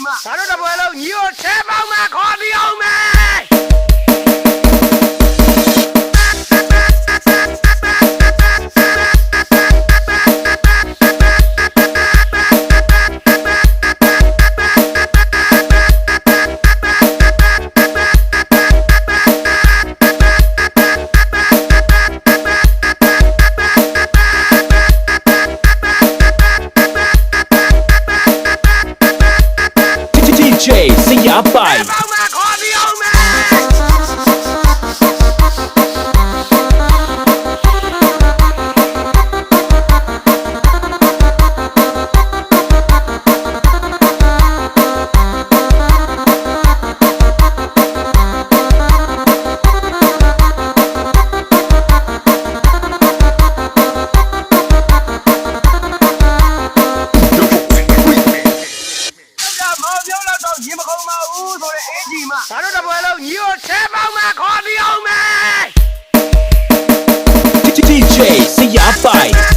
માં સારો ડબો હેલો ન્યુ છે apai. အေးကြီးမငါတို့တပွဲလုံးညီကိုဆဲပေါင်းမခေါ်ပြီးအောင်မယ် DJ ဆရာပိုင်